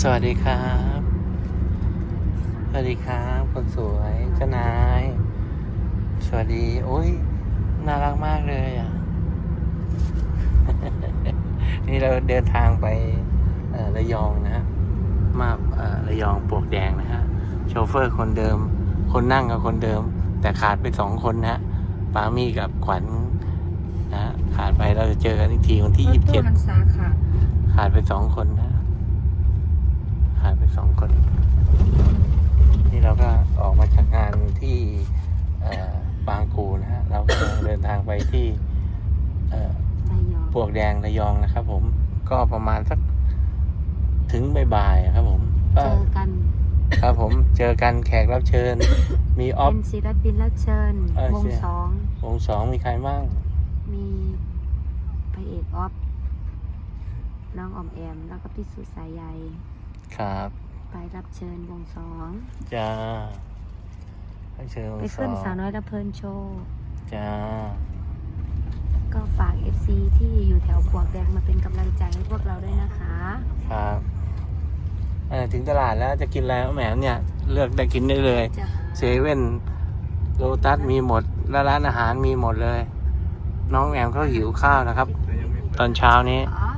สวัสดีครับ สวัสดีครับคนสวยเจ้านาย สวัสดี โอ้ย น่ารักมากเลยอะ นี่เราเดินทางไปเอ่อระยองนะฮะ มาเอ่อระยองปลวกแดงนะฮะ โชเฟอร์คนเดิม คนนั่งกับคนเดิม แต่ขาดไปสองคนนะฮะปามี่กับขวัญนะฮะขาดไปเราจะเจอกันอีกทีวันที่ยี่สิบเจ็ดหันษาค่ะขาดไปสองคนนะ ขาดไปสองคน นี่เราก็ออกมาจากงานที่เอ่อปางกูนะฮะ เราก็เดินทางไปที่เอ่อระยองปลวกแดงระยองนะครับผม ก็ประมาณสักถึงบ่ายๆอะครับผมเจก็อกัน ครับผมเจอกันแขกรับเชิญ มีออฟเป็นศิลปินรับเชิญเออวงเชียร์สองวงสองมีใครบ้าง มีพระเอกออฟน้องออมแอม แล้วก็พี่สุสายใย ครับ ไปรับเชิญวงสองจ้ารับเชิญวงไปสขึ้อนงสาวน้อยระเพลินโชว์จ้าก็ฝาก FC ที่อยู่แถวปลวกแดงมาเป็นกำลังใจให้พวกเราด้วยนะคะ ครับเออถึงตลาดแล้วจะกินอะไรแหมเนี่ย เลือกได้กินได้เลยจะเซเว่นโลตัสมีหมดแล้วร้านอาหารมีหมดเลย น้องแอมเขาหิวข้าวนะครับ ตอนเช้านี้ อ๋อ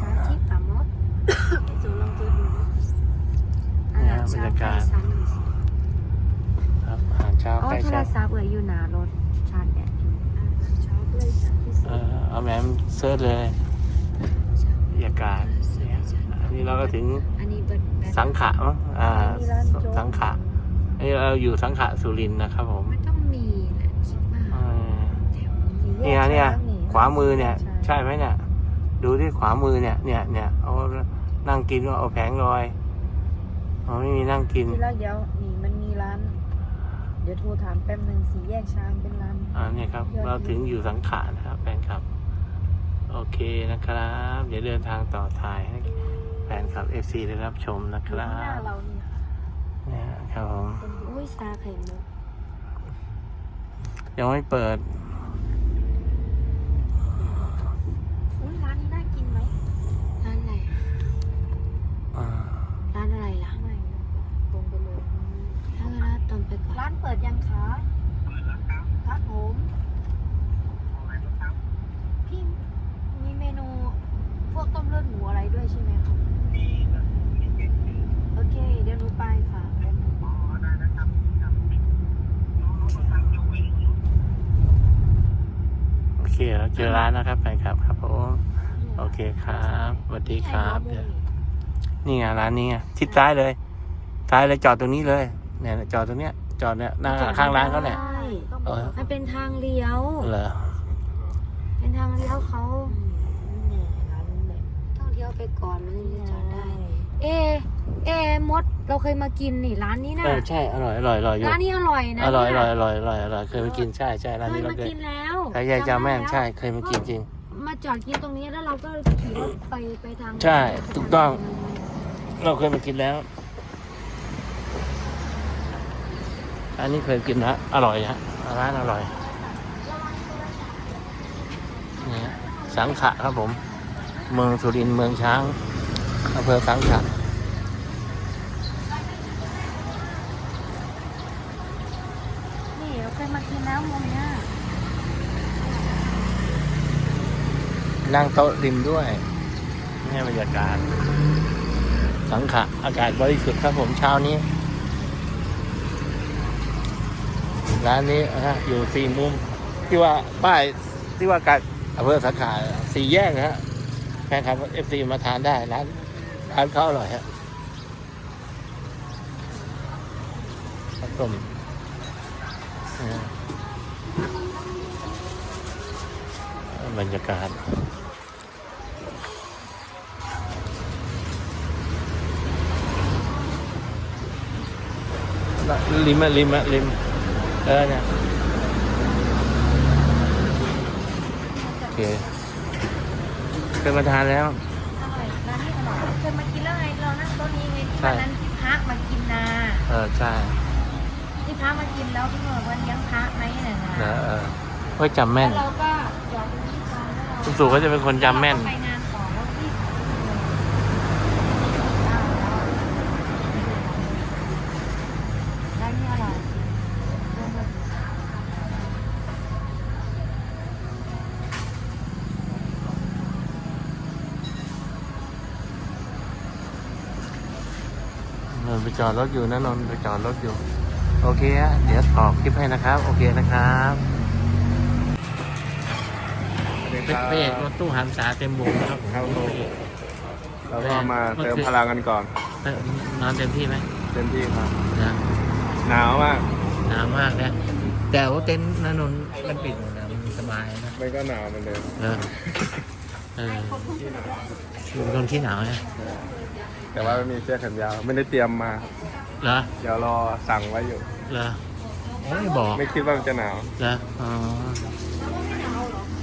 ช้าที่ป่ามดจูลองจูดูอาหารเช้าใกล้ซ้ำ ครับอาหารเช้า โอ้ ใกล้ โทร ใช่ ศัพท์เอ่ยอยู่หนารถชาร์จแบตอยู่อาหารเช้าใกล้ซ้ำที่สุเอดอเอาแหมมเซิร์ชเลยบรรยากาศอันนี้เราก็ถึงอันนี้เบิดแบตสังขะมั้งอ่ามีร้านโจ๊กสังขะอันนี้เราอยู่สังขะสุรินทร์นะครับผมมันต้องมีแหละคิดว่าเออแถวนี้เนี่ยเนี่ยขวามือเนี่ย ใช่ไหมเนี่ย ดูที่ขวามือเนี่ยเนี่ยเนี่ยเอานั่งกินก็เอาแผงลอยอ๋อไม่มีนั่งกินทีแรกเดี๋ยวนี่มันมีร้านเดี๋ยวโทรถามแป๊บหนึ่งสีแยกช้างเป็นร้าน อ่าเนี่ยครับ เราถึงอยู่สังขารนะครับแฟนคลับ โอเคนะครับ เดี๋ยวเดินทางต่อถ่ายให้แฟนคลับ FC ได้รับชมนะคอยู่รัข้างหน้าบเราเนี่ยเนี่ยครับผมอุ้ยซาไข่มุก ยังไม่เปิด อุ้ยร้านนี้น่ากินไหม ร้านอะไร อ่า ร้านอะไรล่ะ ไม่ตรงไปเลย ถ้างั้นเรา ตรงไปก่อนร้านเปิดยังคะครับผมพี่มีเมนูพวกต้มเลือดหมูอะไรด้วยใช่ไหมคะโอเค เดี๋ยวหนูไปค่ะแป๊บหนึ่งโอเคเราเจอร้านนะครับแฟนคลับครับผมโอเคครับสวัสดีครับเดี๋ยวนี่ไงร้านนี้ไงทิศซ้ายเลยซ้ายเลยจอดตรงนี้เลยเนี่ยจอดตรงเนี้ย จอดเนี่ยหน้าข้างร้านเขาเนี่ย ใช่ต้องเออ มันเป็นทางเลี้ยว เหรอเป็นทางเลี้ยวเขานี่ร้านนี้เลยต้องเลี้ยวไปก่อนมันถึงจะจอดได้ เอ เอมดเราเคยมากินนี่ร้านนี้นะเออใช่อร่อยอร่อยอร่อยอยู่ร้านนี้อร่อยนะอร่อยอเนี่ร่อยอร่อยอร่อยอร่อยเคยมากินใช่ใช่ร้านเคนี้ยเรามาเคยกินแล้วแต่ยายจาแม่นจำได้ใช่เคยมากินจริง มาจอดกินตรงนี้แล้วเราก็ขี่รถไปไปทางใช่ถูกต้อง เราเคยมากินแล้ว อันนี้เคยกินนะอร่อยฮะร้านอร่อยนี่ฮะสังขะครับผม เมืองสุรินทร์เมืองช้างอำเภอสังขะนี่เราเคยมากินแล้วมุมเนี้ยนั่งโต๊ะริมด้วยนี่บรรยากาศ สังขะอากาศบริสุทธิ์ครับผมเช้านี้ ร้านนี้นะฮะอยู่สี่มุมที่ว่าป้ายที่ว่าการอำเภอสาขาสี่แยกนะฮะแฟนคลับเอฟซีมาทานได้ร้านร้านเขาอร่อยฮะข้าวต้มบรรยากาศริมอะริมอะริม เออเนี่ยโอเคเคยมาทานแล้ว อร่อยร้านนี้อร่อยเคยมากินแล้วไงเรานั่งโต๊ะนี้ไงที่ใช่วันนั้นที่พระมากินนาเออใช่ที่พระมากินแล้วพี่บอกว่าเลี้ยงพระไหมน่ะนะนะเออเฮ้ยจำแม่แล้นวเราก็จอดตรงนี้ก่อนแล้วเรา คุณสู่เขาจะเป็นคนจำแม่น เราก็ไปงานต่อแล้วพี่ นนท์ไป จอดรถอยู่นะนนท์ไปจอดรถอยู่ โอเคฮะเดี๋ยวต่อคลิปให้นะครับ โอเคนะครับเป็นพระเอกรถตู้หันษาเต็มวงนะครับผมครับผม เราก็มาเติมพลังกันก่อนเอ้ยนอนเต็มที่ไหมเต็มที่ครับ นะหนาวมากหนาวมากนะ แต่ว่าเต็นท์นนนท์มันปิดหมดนะมันสบายนะ มันก็หนาวเหมือนเดิมเออเออคือเป็นคนขี้หนาวนะ แต่ว่าไม่มีเสื้อแขนยาวไม่ได้เตรียมมาเหรอเดี๋ยวรอสั่งไว้อยู่ เหรอไม่บอกไม่คิดว่ามันจะหนาว เหรออ๋อ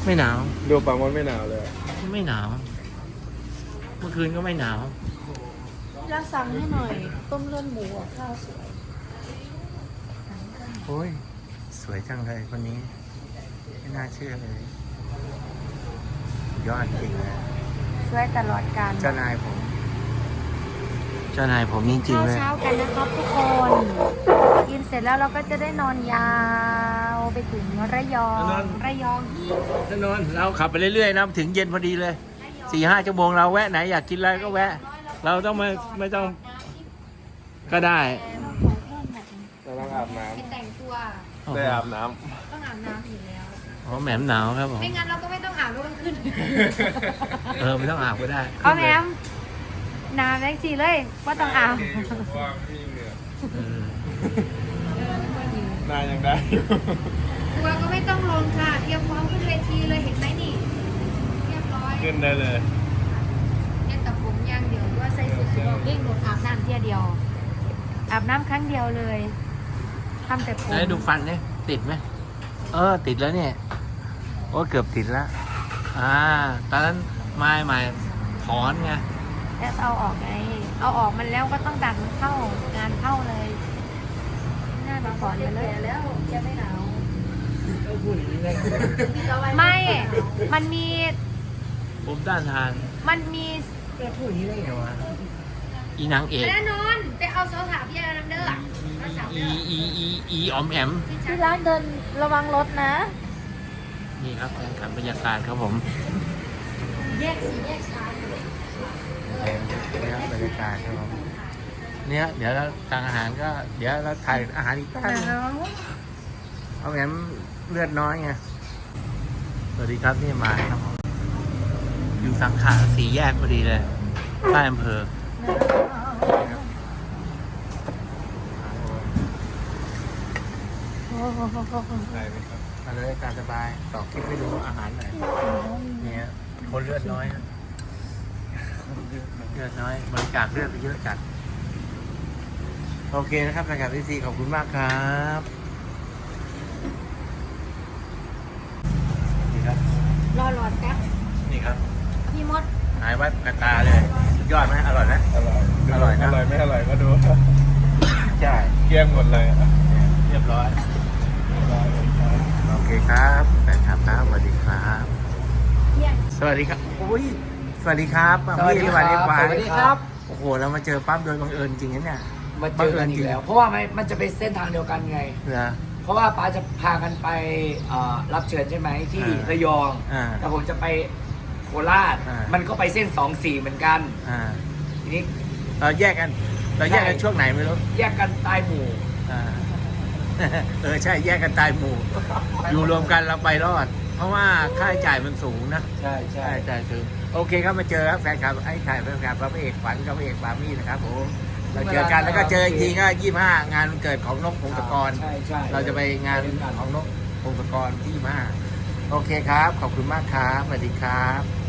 ไม่หนาว ดูปังมันไม่หนาวเลยไม่หนาว เมื่อคืนก็ไม่หนาวอยากสั่งให้หน่อย ต้มเลือดหมูอะข้าวสวย โอ้ย สวยจังเลยคนนี้ ไม่น่าเชื่อเลย ยอดจริงเลยช่วยตลอดการ เจ้านายผม เจ้านายผมจริงๆข้าวเลยเช้ากันนะครับทุกคนกินเสร็จแล้วเราก็จะได้นอนยาวไปถึงระยองระยองที่ถนนเราขับไปเรื่อยๆนะถึงเย็นพอดีเลยสี่ห้าชั่วโมงเราแวะไหนอยากกินอะไรก็แวะ เราต้องไม่ไม่ต้องก็ได้เราต้องอาบน้ไปแต่งตัวำได้อาบน้ต้องอาบน้ำอยู่แล้ว อ๋อแหมมหนาวครับผมไม่งั้นเราก็ไม่ต้องอาบเราต้องขึ้นเออไม่ต้องอาบก็ได้เอาแหมม น้ำแรงสีเลยว่าต้องอาบำว่ามีเหงื่อเออหน้ายังได้อยู่ตัวก็ไม่ต้องลงค่ะเตรียมพร้อมขึ้นเวทีเลยเห็นไหมนี่ เรียบร้อยขึ้นได้เลยเล่นแต่ผมอย่างเดียวด้วยใส่สุดบอกเร่งโดดอาบน้ำเที่ยเดียว อาบน้ำครั้งเดียวเลยทำแต่ผมแล้วดูฟันเนี่ยติดไหมเออ ติดแล้วเนี่ยโอ้เกือบติดแล้วอ่าตอนนั้นไม่ไม่ถอนไง แล้วเอาออกไง เอาออกมันแล้วก็ต้องดันมันเข้างานเข้าเลยหน้าไปก่อนไปเลยแล้วจะไม่หนาวไม่ มันมีผมต้านทานมันมีแกพูดอย่างนี้ได้ไงวะอีนางเอกแน่นอนไปเอาโซถาพี่อารันเดอร์อีอีอีอีออมแอมที่ร้านเดินระวังรถนะ นี่ครับแฟนคลับบรรยากาศครับผม แยกสีแยกซ้าย นี่ครับบรรยากาศครับผมเนี่ยเดี๋ยวเราสั่งอาหารก็ เดี๋ยวเราถ่ายอาหารอีกแป๊บนึงออมแอมเลือดน้อยไงสวัสดีครับนี่มาครับผมอยู่สังขารสี่แยกพอดีเลยใต้อำเภอได้ไหมครับมาเลยการสบายต่อคลิปให้ดูอาหารหน่อยเนี่ยคนเลือดน้อยนะ เลือดน้อยบริจาคเลือดไปเยอะจัด โอเคนะครับแฟนคลับพี่ซีขอบคุณมากครับนี่ครับ รอหลอดแป๊บนี่ครับ พี่มดหายวัดกระตาเลยสุดยอดไหมอร่อยไหมอร่อยอร่อยนะอร่อยไม่อร่อยก็ดูใช่เกลี้ยงหมดเลยอะเรียบร้อย โอเคครับแฟนคลับครับสวัสดีครับเนี่ยสวัสดีครับอุ้ยส วัสดีครับสวัสดีครับพี่สวัสดีครับ โอ้โห เรามาเจอปั๊บโดยบังเอิญจริงนะเนี่ยมาเจอกันอีกแล้ว เพราะว่ามันมันจะเป็นเส้นทางเดียวกันไงเหรอเพราะว่าป้าจะพากันไปเอ่อรับเชิญใช่ไหมที่อ่าระยองอ่าแต่ผมจะไปโคราชอ่ามัมันก็ไปเส้นสองสี่เหมือนกันอ่าทีนี้เราแยกกัน เราแยกกันใช่ช่วงไหนไม่รู้แยกกันตายหมู่อ่าเออใช่แยกกันตายหมู่ อยู่รวมกันเราไปรอด เพราะว่าค่าใช้จ่ายมันสูงนะใช่ใช่ใช่ใช่คือโอเคครับมาเจอครับแฟนคลับไอ้ถ่ายแฟนคลับพระเอกฝันกับพระเอกปามี่นะครับผมเราเจอกันแล้วก็เจอจริงๆก็ยี่ห้างานวันเกิดของนกพงศกร ใช่ใช่ เราจะไปงานของนกพงศกรที่ยี่ห้าโอเคครับ ขอบคุณมากครับสวัสดีครับ